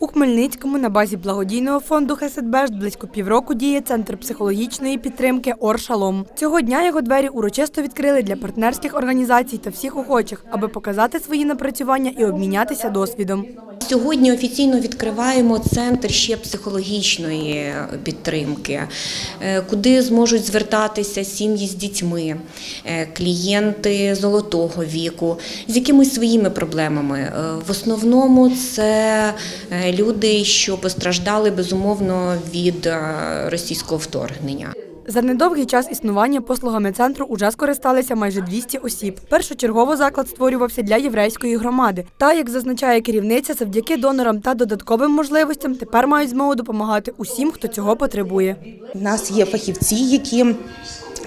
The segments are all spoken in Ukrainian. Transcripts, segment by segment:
У Хмельницькому на базі благодійного фонду «Хеседбешт» близько півроку діє центр психологічної підтримки «Оршалом». Цього дня його двері урочисто відкрили для партнерських організацій та всіх охочих, аби показати свої напрацювання і обмінятися досвідом. Сьогодні офіційно відкриваємо центр ще психологічної підтримки, е, куди зможуть звертатися сім'ї з дітьми, е, клієнти золотого віку з якимись своїми проблемами. Е, В основному це люди, що постраждали безумовно від російського вторгнення. За недовгий час існування послугами центру уже скористалися майже 200 осіб. Першочергово заклад створювався для єврейської громади. Та, як зазначає керівниця, завдяки донорам та додатковим можливостям тепер мають змогу допомагати усім, хто цього потребує. У нас є фахівці, які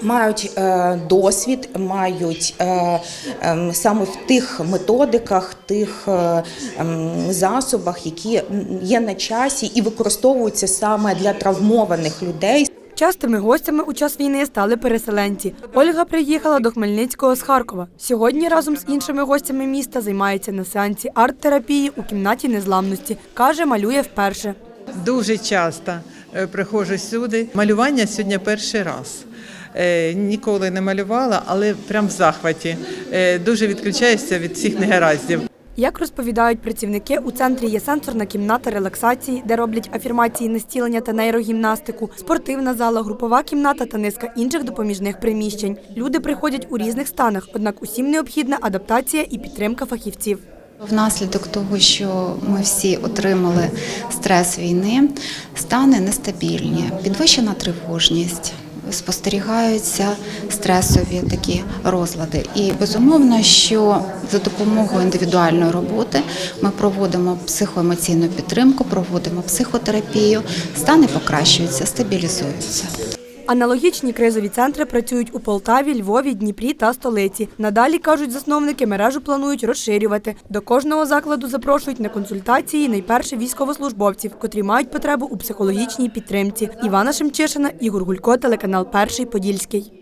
мають е, досвід, мають е, ем, саме в тих методиках, тих е, ем, засобах, які є на часі і використовуються саме для травмованих людей. Частими гостями у час війни стали переселенці. Ольга приїхала до Хмельницького з Харкова. Сьогодні разом з іншими гостями міста займається на сеансі арт-терапії у кімнаті незламності. Каже, малює вперше. Дуже часто е, приходжу сюди. Малювання сьогодні перший раз. Е, Ніколи не малювала, але прям в захваті. Е, Дуже відключаюся від всіх негараздів. Як розповідають працівники, у центрі є сенсорна кімната релаксації, де роблять афірмації настілення та нейрогімнастику, спортивна зала, групова кімната та низка інших допоміжних приміщень. Люди приходять у різних станах, однак усім необхідна адаптація і підтримка фахівців. Внаслідок того, що ми всі отримали стрес війни, стани нестабільні, підвищена тривожність. Спостерігаються стресові такі розлади, і безумовно, що за допомогою індивідуальної роботи ми проводимо психоемоційну підтримку, проводимо психотерапію, стани покращуються, стабілізуються. Аналогічні кризові центри працюють у Полтаві, Львові, Дніпрі та столиці. Надалі кажуть засновники, мережу планують розширювати. До кожного закладу запрошують на консультації найперше військовослужбовців, котрі мають потребу у психологічній підтримці. Івана Шемчишина, Ігор Гулько, телеканал Перший Подільський.